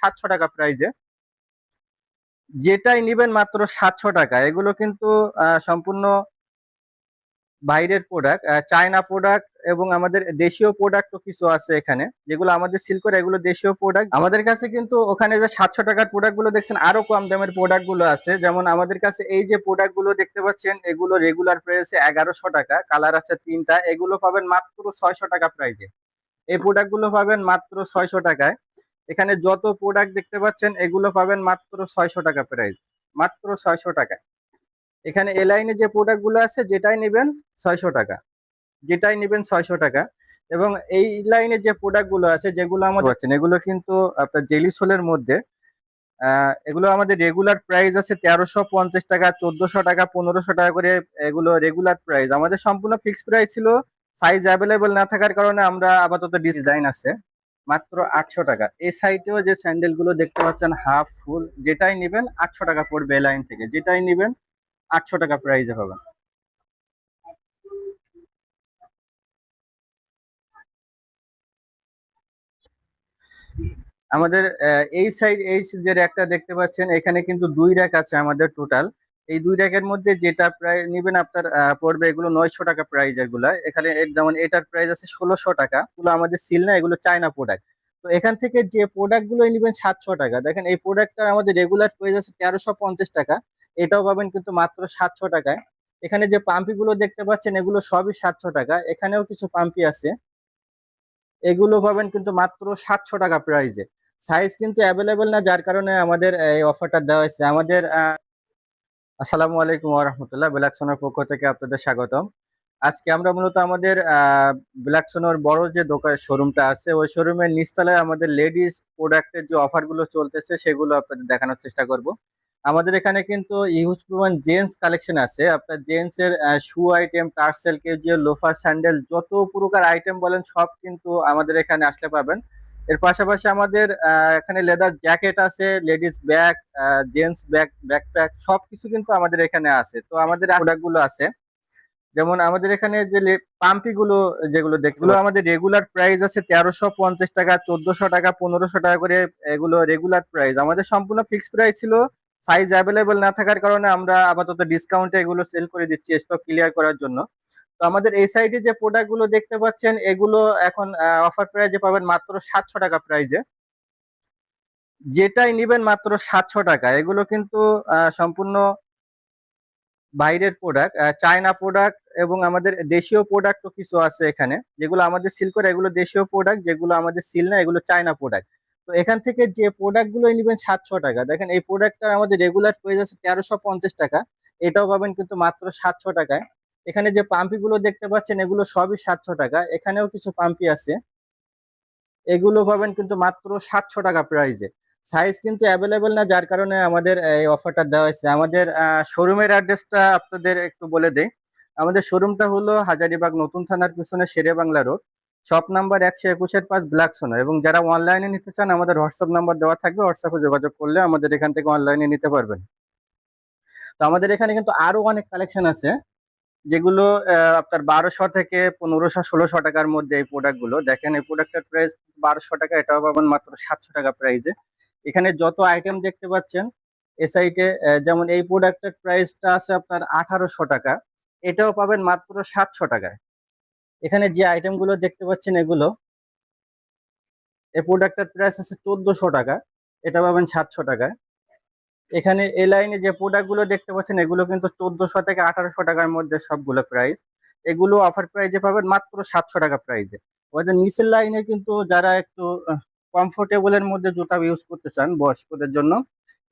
সাতশো টাকা প্রাইজে যেটাই নিবেন মাত্র সাতশো টাকা। এগুলো কিন্তু সম্পূর্ণ বাইরের প্রোডাক্ট চায়না প্রোডাক্ট এবং আমাদের দেশীয় প্রোডাক্টও কিছু আছে এখানে। যেগুলো আমাদের সিল্কের এগুলো দেশীয় প্রোডাক্ট আমাদের কাছে কিন্তু ওখানে যে সাতশো টাকার প্রোডাক্টগুলো দেখছেন, আরও কম দামের প্রোডাক্টগুলো আছে। যেমন আমাদের কাছে এই যে প্রোডাক্টগুলো দেখতে পাচ্ছেন, এগুলো রেগুলার প্রাইসে এগারোশো টাকা। কালার আছে তিনটা। এগুলো পাবেন মাত্র ছয়শো টাকা প্রাইজে এই প্রোডাক্টগুলো পাবেন মাত্র ছয়শো টাকায়। এখানে যত প্রোডাক্ট দেখতে পাচ্ছেন, এগুলো পাবেন মাত্র ছয়শো টাকা প্রাইস মাত্র ছয়শো টাকা। এখানে এ লাইনে যে প্রোডাক্টগুলো আছে, যেটাই নেবেন ছয়শো টাকা। যেটাই নেবেন ছয়শো টাকা। এবং এই লাইনে যে প্রোডাক্টগুলো আছে, যেগুলো আমাদের পাচ্ছেন, এগুলো কিন্তু আপনার জেলি সোলের মধ্যে এগুলো আমাদের রেগুলার প্রাইস আছে তেরোশো পঞ্চাশ টাকা, চোদ্দশো টাকা, পনেরোশো টাকা করে এগুলো রেগুলার প্রাইস আমাদের সম্পূর্ণ ফিক্সড প্রাইস ছিল। সাইজ অ্যাভেলেবেল না থাকার কারণে আমরা আপাতত ডিজাইন আছে। মাত্র আটশো টাকা। এই সাইটেও যে স্যান্ডেলগুলো দেখতে পাচ্ছেন হাফ ফুল যেটাই নেবেন আটশো টাকা পড়বে লাইন থেকে। যেটাই নেবেন আটশো টাকা প্রাইসে পাবেন। আমাদের এই সাইড এই যে র্যাকটা দেখতে পাচ্ছেন, এখানে কিন্তু দুই র্যাক আছে আমাদের টোটাল এই দুই র্যাকের মধ্যে যেটা প্রায় নেবেন আপনার পড়বে এগুলো নয়শো টাকা প্রাইস এগুলা। এখানে যেমন এটার প্রাইস আছে ষোলোশো টাকা। এগুলো আমাদের সিল না, এগুলো চায়না প্রোডাক্ট তো এখান থেকে যে প্রোডাক্টগুলো নেবেন সাতশো টাকা। দেখেন এই প্রোডাক্টটার আমাদের রেগুলার প্রাইস আছে তেরোশো পঞ্চাশ টাকা। এটাও পাবেন কিন্তু মাত্র সাতশো টাকায়। এখানে যে পাম্পি গুলো দেখতে পাচ্ছেন, এগুলো সবই সাতশো টাকা। এখানেও কিছু পাম্পি আছে। এগুলো পাবেন কিন্তু মাত্র সাতশো টাকা প্রাইজে সাইজ কিন্তু অ্যাভেলেবেল না, যার কারণে আমাদের এই অফারটা দেওয়া হয়েছে। আমাদের আসসালামু আলাইকুম ওরহমতুল্লাহ বিলাকসোনার পক্ষ থেকে আপনাদের স্বাগতম। আজকে আমরা মূলত আমাদের বিলাকসোনার বড় যে দোকান, শোরুমটা আছে, ওই শোরুমের নিচতলায় আমাদের লেডিস প্রোডাক্টের যে অফারগুলো চলতেছে, সেগুলো আপনাদের দেখানোর চেষ্টা করব। আমাদের এখানে কিন্তু ইউজ পরিমাণ জেন্টস কালেকশন আছে। আপনার জেন্টস এর শু আইটেম টার্সেল কেজিও লোফার স্যান্ডেল যত প্রকার আইটেম বলেন, সব কিন্তু আমাদের এখানে আসলে পাবেন। এর পাশাপাশি আমাদের এখানে লেদার জ্যাকেট আছে ladies bag gents bag backpack সবকিছু কিন্তু আমাদের এখানে আছে। তো আমাদের প্রোডাক্টগুলো আছে। যেমন আমাদের এখানে যে পাম্পি গুলো যেগুলো দেখগুলো আমাদের রেগুলার প্রাইস আছে তেরোশো পঞ্চাশ টাকা চোদ্দশো টাকা পনেরোশো টাকা করে এগুলো রেগুলার প্রাইস আমাদের সম্পূর্ণ ফিক্সড প্রাইস ছিল সাইজ অ্যাভেলেবল না থাকার কারণে আমরা আপাতত ডিসকাউন্টে এগুলো সেল করে দিচ্ছি স্টক ক্লিয়ার করার জন্য। তো আমাদের এই সাইডে যে প্রোডাক্টগুলো দেখতে পাচ্ছেন, এগুলো এখন অফার প্রাইজে পাবেন মাত্র সাতশো টাকা প্রাইজে যেটাই নিবেন মাত্র সাতশো টাকা। এগুলো কিন্তু সম্পূর্ণ বাইরের প্রোডাক্ট চায়না প্রোডাক্ট এবং আমাদের দেশীয় প্রোডাক্টও কিছু আছে এখানে। যেগুলো আমাদের সিল করে, এগুলো দেশীয় প্রোডাক্ট যেগুলো আমাদের সিল না, এগুলো চায়না প্রোডাক্ট তো এখান থেকে যে প্রোডাক্টগুলো নেবেন সাতশো টাকা। দেখেন এই প্রোডাক্টটার আমাদের রেগুলার প্রাইস আছে তেরোশো পঞ্চাশ টাকা। এটাও পাবেন কিন্তু মাত্র সাতশো টাকায়। এখানে যে পাম্পি গুলো দেখতে পাচ্ছেন, এগুলো সবই সাতশো টাকা। এখানেও কিছু পাম্পি আছে। এগুলো পাবেন কিন্তু মাত্র সাতশো টাকা প্রাইজে সাইজ কিন্তু অ্যাভেলেবেল না, যার কারণে আমাদের এই অফারটা দেওয়া হয়েছে। আমাদের শোরুমের অ্যাড্রেসটা আপনাদের একটু বলে দেই। আমাদের শোরুমটা হলো হাজারিবাগ নতুন থানার পিছনে Shere Bangla road shop number একশো একুশের পাঁচ ব্ল্যাক সোনা। এবং যারা অনলাইনে নিতে চান, আমাদের হোয়াটসঅ্যাপ নাম্বার দেওয়া থাকবে। হোয়াটসঅ্যাপে যোগাযোগ করলে আমাদের এখান থেকে অনলাইনে নিতে পারবেন। তো আমাদের এখানে কিন্তু আরও অনেক কালেকশন আছে। যেগুলো আপনার বারোশো থেকে পনেরোশো, ষোলোশো টাকার মধ্যে এই প্রোডাক্টগুলো। দেখেন, এই প্রোডাক্টের প্রাইস বারোশো টাকা, এটাও পাবেন মাত্র সাতশো টাকা প্রাইসে এখানে যত আইটেম দেখতে পাচ্ছেন, এ সাইটে যেমন এই প্রোডাক্টের প্রাইসটা আছে আপনার আঠারোশো টাকা, এটাও পাবেন মাত্র সাতশো টাকায়। এখানে যে আইটেমগুলো দেখতে পাচ্ছেন এগুলো এই প্রোডাক্টের প্রাইস আছে চোদ্দশো টাকা, এটা পাবেন সাতশো টাকায়। এখানে এই লাইনে যে প্রোডাক্টগুলো দেখতে পাচ্ছেন, এগুলো কিন্তু চোদ্দশো থেকে আঠারোশো টাকার মধ্যে সবগুলো প্রাইস এগুলো অফার প্রাইজে পাবেন মাত্র সাতশো টাকা প্রাইজে ওদের নিচের লাইনে কিন্তু যারা একটু কমফোর্টেবল এর মধ্যে জুতা ইউজ করতে চান, বয়স্কদের জন্য,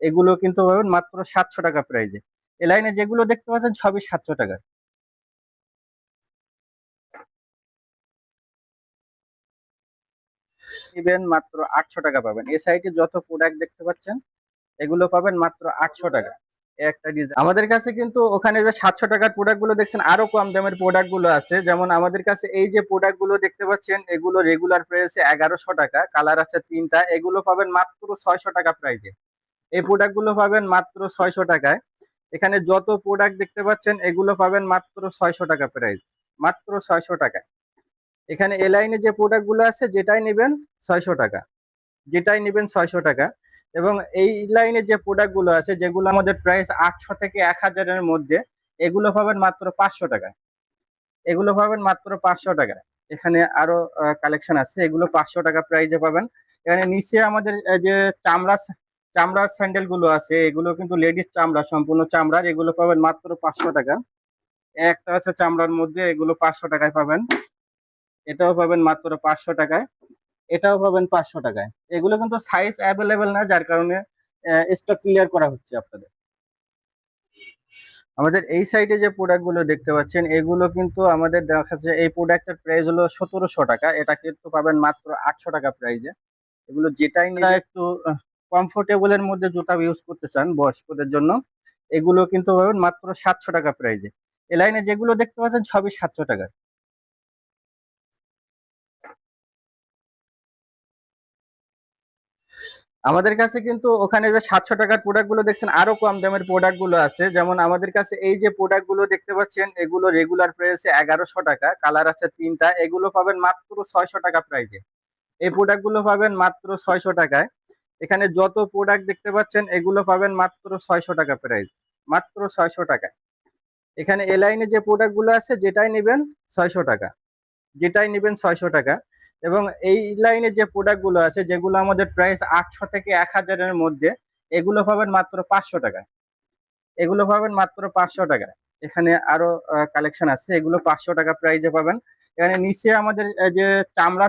এগুলো কিন্তু পাবেন মাত্র সাতশো টাকা প্রাইজে এ। লাইনে যেগুলো দেখতে পাচ্ছেন, সবই সাতশো টাকা। মাত্র আটশো টাকা পাবেন। এই সাইটে যত প্রোডাক্ট দেখতে পাচ্ছেন এগুলো পাবেন মাত্র আটশো টাকা। একটা ডিজাইন আমাদের কাছে কিন্তু ওখানে যে সাতশো টাকার প্রোডাক্টগুলো দেখছেন, আরও কম দামের প্রোডাক্টগুলো আছে। যেমন আমাদের কাছে এই যে প্রোডাক্টগুলো দেখতে পাচ্ছেন, এগুলো রেগুলার প্রাইসে এগারোশো টাকা কালার আছে তিনটা, এগুলো পাবেন মাত্র ছয়শো টাকা প্রাইজে এই প্রোডাক্টগুলো পাবেন মাত্র ছয়শো টাকায়। এখানে যত প্রোডাক্ট দেখতে পাচ্ছেন, এগুলো পাবেন মাত্র ছয়শো টাকা প্রাইস মাত্র ছয়শো টাকা এখানে এ লাইনে যে প্রোডাক্টগুলো আছে, যেটাই নেবেন, ছয়শো টাকা। যেটাই নেবেন ছয়শো টাকা। এবং এই লাইনে যে প্রোডাক্টগুলো আছে, যেগুলো আমাদের প্রাইস আটশো থেকে এক হাজারের মধ্যে, এগুলো পাবেন মাত্র পাঁচশো টাকা এগুলো পাবেন মাত্র পাঁচশো টাকা এখানে আরও কালেকশন আছে, এগুলো পাঁচশো টাকা প্রাইজে পাবেন। এখানে নিচে আমাদের যে চামড়া চামড়ার স্যান্ডেলগুলো আছে, এগুলো কিন্তু লেডিস চামড়া, সম্পূর্ণ চামড়ার, এগুলো পাবেন মাত্র পাঁচশো টাকা। একটা আছে চামড়ার মধ্যে, এগুলো পাঁচশো টাকায় পাবেন। এটাও পাবেন মাত্র পাঁচশো টাকায়। এটাও পাবেন পাঁচশো টাকায়। এগুলো কিন্তু সাইজ অ্যাভেলেবেল না যার কারণে স্টক ক্লিয়ার করা হচ্ছে আপনাদের। আমাদের এই সাইডে যে প্রোডাক্টগুলো দেখতে পাচ্ছেন এগুলো কিন্তু আমাদের দেখা যাচ্ছে এই প্রোডাক্টের প্রাইস হলো সতেরোশো টাকা। এটা কিন্তু পাবেন মাত্র আটশো টাকা প্রাইজে এগুলো যেটাই নিয়ে একটু কমফোর্টেবল এর মধ্যে জুতা ইউজ করতে চান বয়স্কদের জন্য এগুলো কিন্তু পাবেন মাত্র সাতশো টাকা প্রাইজে এ। লাইনে যেগুলো দেখতে পাচ্ছেন সবই সাতশো টাকা আমাদের কাছে কিন্তু ওখানে যে সাতশো টাকার প্রোডাক্টগুলো দেখছেন, আরও কম দামের প্রোডাক্টগুলো আছে। যেমন আমাদের কাছে এই যে প্রোডাক্টগুলো দেখতে পাচ্ছেন, এগুলো রেগুলার প্রাইসে এগারোশো টাকা কালার আছে তিনটা, এগুলো পাবেন মাত্র ছয়শো টাকা প্রাইজে এই প্রোডাক্টগুলো পাবেন মাত্র ছয়শো টাকায়। এখানে যত প্রোডাক্ট দেখতে পাচ্ছেন, এগুলো পাবেন মাত্র ছয়শো টাকা প্রাইস মাত্র ছয়শো টাকা এখানে এলাইনে যে প্রোডাক্টগুলো আছে, যেটাই নেবেন, ছয়শো টাকা। যেটাই নেবেন ছয়শো টাকা। এবং এই লাইনে যে প্রোডাক্টগুলো আছে, যেগুলো আমাদের প্রাইস আটশো থেকে এক হাজারের মধ্যে, এগুলো পাবেন মাত্র পাঁচশো টাকা এগুলো পাবেন মাত্র পাঁচশো টাকা এখানে আরও কালেকশন আছে। এগুলো পাঁচশো টাকা প্রাইজে পাবেন। এখানে নিচে আমাদের যে চামড়া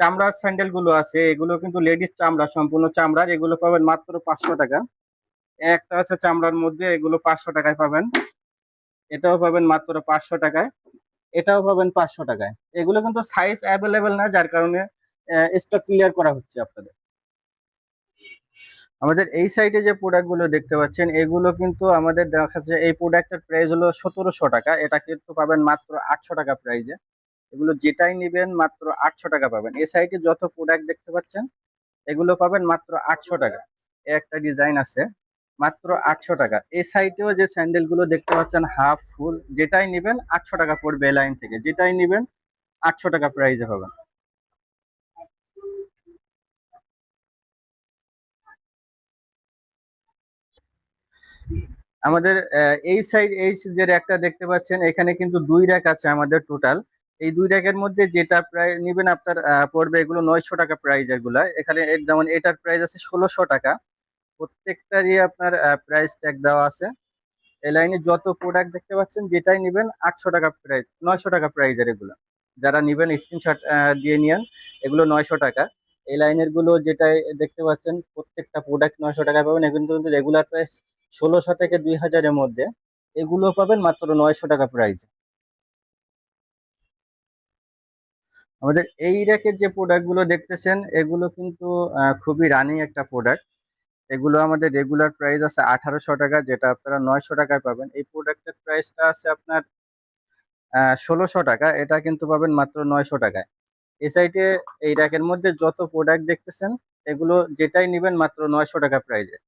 চামড়ার স্যান্ডেলগুলো আছে, এগুলো কিন্তু লেডিস চামড়া, সম্পূর্ণ চামড়ার। এগুলো পাবেন মাত্র পাঁচশো টাকা। একটা আছে চামড়ার মধ্যে, এগুলো পাঁচশো টাকায় পাবেন। এটাও পাবেন মাত্র পাঁচশো টাকায়। এটাও পাবেন পাঁচশো টাকায়। এগুলো কিন্তু সাইজ অ্যাভেলেবেল না, যার কারণে স্টক ক্লিয়ার করা হচ্ছে আপনাদের। আমাদের এই সাইডে যে প্রোডাক্টগুলো দেখতে পাচ্ছেন, এগুলো কিন্তু আমাদের দেখা যাচ্ছে এই প্রোডাক্টের প্রাইস হলো সতেরোশো টাকা। এটা কিন্তু পাবেন মাত্র আটশো টাকা প্রাইজে এগুলো যেটাই নেবেন মাত্র আটশো টাকা পাবেন। এই সাইডে যত প্রোডাক্ট দেখতে পাচ্ছেন, এগুলো পাবেন মাত্র আটশো টাকা। একটা ডিজাইন আছে। মাত্র আটশো টাকা। এই সাইডেও যে স্যান্ডেলগুলো দেখতে পাচ্ছেন হাফ ফুল যেটাই নেবেন আটশো টাকা পড়বে লাইন থেকে। যেটাই নেবেন আটশো টাকা প্রাইজে পাবেন আমাদের এই সাইড এই যে র্যাকটা দেখতে পাচ্ছেন, এখানে কিন্তু দুই র্যাক আছে আমাদের টোটাল এই দুই র্যাকের মধ্যে যেটা প্রায় নেবেন আপনার পড়বে এগুলো নয়শো টাকা প্রাইস এগুলা এখানে যেমন এটার প্রাইস আছে ষোলোশো টাকা। প্রত্যেকটারই আপনার প্রাইস ট্যাগ দেওয়া আছে। এই লাইনে যত প্রোডাক্ট দেখতে পাচ্ছেন, যেটাই নেবেন আটশো টাকা প্রাইস নয়শো টাকা প্রাইস প্রাইজের এগুলো। যারা নেবেন স্ক্রিনশট দিয়ে নিয়েন, এগুলো নয়শো টাকা। এই লাইনেরগুলো যেটাই দেখতে পাচ্ছেন, প্রত্যেকটা প্রোডাক্ট নয়শো টাকা পাবেন। এগুলো কিন্তু রেগুলার প্রাইস ষোলোশো থেকে দুই হাজারের মধ্যে। এগুলো পাবেন মাত্র নয়শো টাকা প্রাইস আমাদের এই র্যাকের যে প্রোডাক্টগুলো দেখতেছেন, এগুলো কিন্তু খুবই রানিং একটা প্রোডাক্ট এগুলো আমাদের রেগুলার প্রাইস আছে আঠারোশো টাকা, যেটা আপনারা নয়শো টাকায় পাবেন। এই প্রোডাক্টের প্রাইসটা আছে আপনার ষোলোশো টাকা, এটা কিন্তু পাবেন মাত্র নয়শো টাকায়। এই সাইডে এই র্যাকের মধ্যে যত প্রোডাক্ট দেখতেছেন, এগুলো যেটাই নেবেন মাত্র নয়শো টাকা প্রাইজে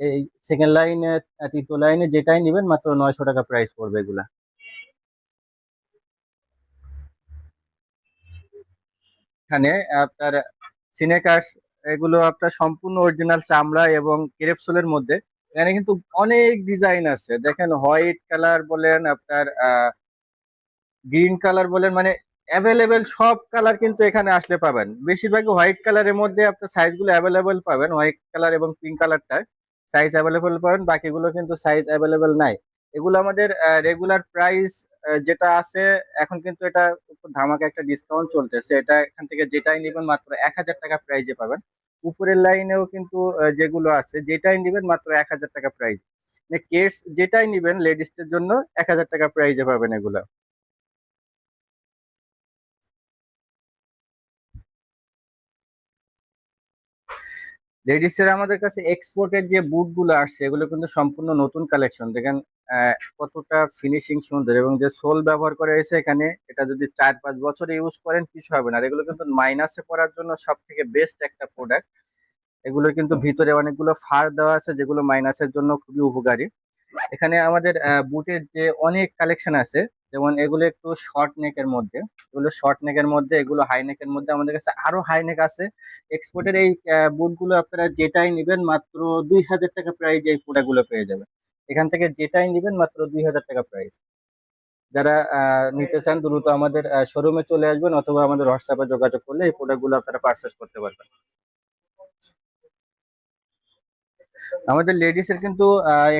এই সেকেন্ড লাইনে তৃতীয় লাইনে যেটাই নেবেন মাত্র নয়শো টাকা প্রাইস পড়বে এগুলা। এখানে আপনার সিনেকার্স এগুলো আপনার সম্পূর্ণ অরিজিনাল চামড়া এবং ক্রেপসোলের মধ্যে। এখানে কিন্তু অনেক ডিজাইন আছে। দেখেন হোয়াইট কালার বলেন, আপনার গ্রিন কালার বলেন মানে অ্যাভেলেবেল সব কালার কিন্তু এখানে আসলে পাবেন। বেশিরভাগ হোয়াইট কালারের মধ্যে আপনার সাইজগুলো অ্যাভেলেবেল পাবেন হোয়াইট কালার এবং পিঙ্ক কালারটা সাইজ অ্যাভেলেবেল পাবেন, বাকিগুলো কিন্তু সাইজ অ্যাভেলেবেল নাই। এগুলো আমাদের রেগুলার প্রাইস যেটা আছে, এখন কিন্তু এটা ধামাকা একটা ডিসকাউন্ট চলতেছে। এটা এখান থেকে যেটাই নেবেন মাত্র এক হাজার টাকা প্রাইজে পাবেন। উপরের লাইনেও কিন্তু যেগুলো আছে, যেটাই নেবেন মাত্র এক হাজার টাকা প্রাইজ কেস যেটাই নেবেন লেডিসদের জন্য এক হাজার টাকা প্রাইজে পাবেন এগুলো। লেডিস এর আমাদের কাছে এক্সপোর্টের যে বুটগুলো আসছে, এগুলো কিন্তু সম্পূর্ণ নতুন কালেকশন দেখেন কতটা ফিনিশিং সুন্দর এবং যে সোল ব্যবহার করা হয়েছে এখানে, এটা যদি চার পাঁচ বছর ইউজ করেন, কিছু হবে না। এগুলো কিন্তু মাইনাসে পড়ার জন্য সব থেকে বেস্ট একটা প্রোডাক্ট এগুলো কিন্তু ভিতরে অনেকগুলো ফার দেওয়া আছে, যেগুলো মাইনাসের জন্য খুবই উপকারী। এখানে আমাদের বুটের যে অনেক কালেকশন আছে, যেমন এগুলো একটু শর্ট নেকের মধ্যে। এগুলো শর্ট নেকের মধ্যে, এগুলো হাই নেকের মধ্যে আমাদের কাছে আরও হাই নেক আছে। এক্সপোর্টের এই বুটগুলো আপনারা যেটাই নেবেন, মাত্র দুই হাজার টাকা প্রাইজ এই প্রোডাক্টগুলো পেয়ে যাবেন। এখান থেকে যেটাই নেবেন মাত্র দুই হাজার টাকা প্রাইস যারা নিতে চান দ্রুত আমাদের শোরুমে চলে আসবেন অথবা আমাদের হোয়াটসঅ্যাপে যোগাযোগ করলে এই প্রোডাক্টগুলো আপনারা পারচেস করতে পারবেন। আমাদের লেডিস এর কিন্তু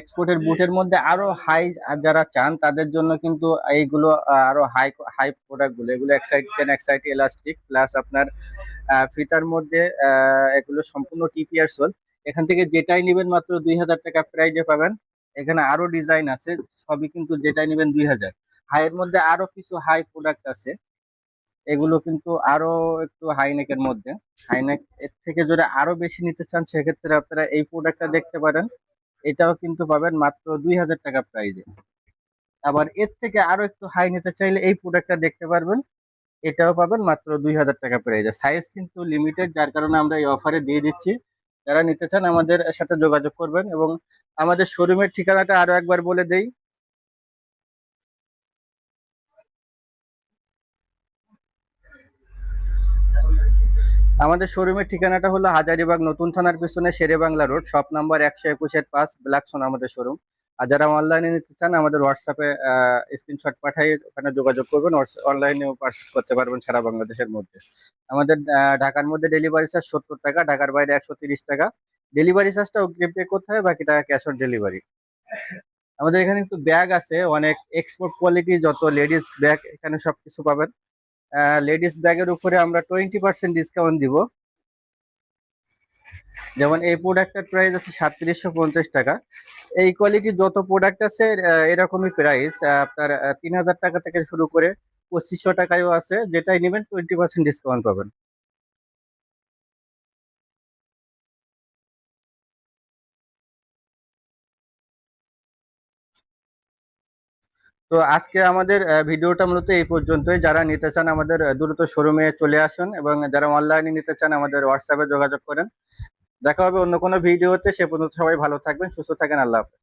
এক্সপোর্টের বুটের মধ্যে আরও হাই যারা চান তাদের জন্য কিন্তু এইগুলো আরও হাই হাই প্রোডাক্টগুলো। এগুলো excite chain excite elastic plus আপনার ফিতার মধ্যে এগুলো সম্পূর্ণ টিপিআর সোল এখান থেকে যেটাই নেবেন মাত্র দুই হাজার টাকা প্রাইজে পাবেন। এখানে আরও ডিজাইন আছে, সবই কিন্তু যেটাই নেবেন দুই হাজার। হাইয়ের মধ্যে আরও কিছু হাই প্রোডাক্ট আছে, এগুলো কিন্তু আরও একটু হাই নেকের মধ্যে। হাইনেক এর থেকে যদি আরও বেশি নিতে চান, সেক্ষেত্রে আপনারা এই প্রোডাক্টটা দেখতে পারেন। এটাও কিন্তু পাবেন মাত্র দুই হাজার টাকা প্রাইজে আবার এর থেকে আরও একটু হাই নিতে চাইলে এই প্রোডাক্টটা দেখতে পারবেন। এটাও পাবেন মাত্র দুই হাজার টাকা প্রাইজে সাইজ কিন্তু লিমিটেড যার কারণে আমরা এই অফারে দিয়ে দিচ্ছি। যারা নিতে চান আমাদের সাথে যোগাযোগ করবেন এবং আমাদের শোরুমের ঠিকানাটা আরও একবার বলে দেই। আমাদের শোরুমের ঠিকানাটা হলো হাজারিবাগ নতুন থানার পিছনে Shere Bangla road, shop number একশো একুশের পাঁচ ব্ল্যাকসোন আমাদের শোরুম। আর যারা অনলাইনে নিতে চান, আমাদের হোয়াটসঅ্যাপে স্ক্রিনশট পাঠিয়ে ওখানে যোগাযোগ করবেন। অনলাইনেও পারচেস করতে পারবেন সারা বাংলাদেশের মধ্যে। আমাদের ঢাকার মধ্যে ডেলিভারি চার্জ সত্তর টাকা, ঢাকার বাইরে একশো টাকা। ডেলিভারি চার্জটা অগ্রিম পে করতে হয় বাকি টাকা ক্যাশ অন ডেলিভারি আমাদের এখানে কিন্তু ব্যাগ আছে, অনেক এক্সপোর্ট কোয়ালিটি যত লেডিস ব্যাগ এখানে সবকিছু পাবেন। লেডিস ব্যাগের উপরে আমরা টোয়েন্টি পার্সেন্ট ডিসকাউন্ট দিব। যেমন এই প্রোডাক্টের প্রাইস আছে সাতত্রিশশো পঞ্চাশ টাকা। এই কোয়ালিটির যত প্রোডাক্ট আছে এরকমই প্রাইস আপনার তিন হাজার টাকা থেকে শুরু করে পঁচিশশো টাকায়ও আছে। যেটাই নেবেন টোয়েন্টি পার্সেন্ট ডিসকাউন্ট পাবেন। তো আজকে আমাদের ভিডিওটা মূলত এই পর্যন্তই। যারা নিতে চান আমাদের দ্রুত শোরুমে চলে আসুন এবং যারা অনলাইনে নিতে চান আমাদের হোয়াটসঅ্যাপে যোগাযোগ করেন। দেখা হবে অন্য কোনো ভিডিওতে। সে পর্যন্ত সবাই ভালো থাকবেন, সুস্থ থাকেন, আল্লাহ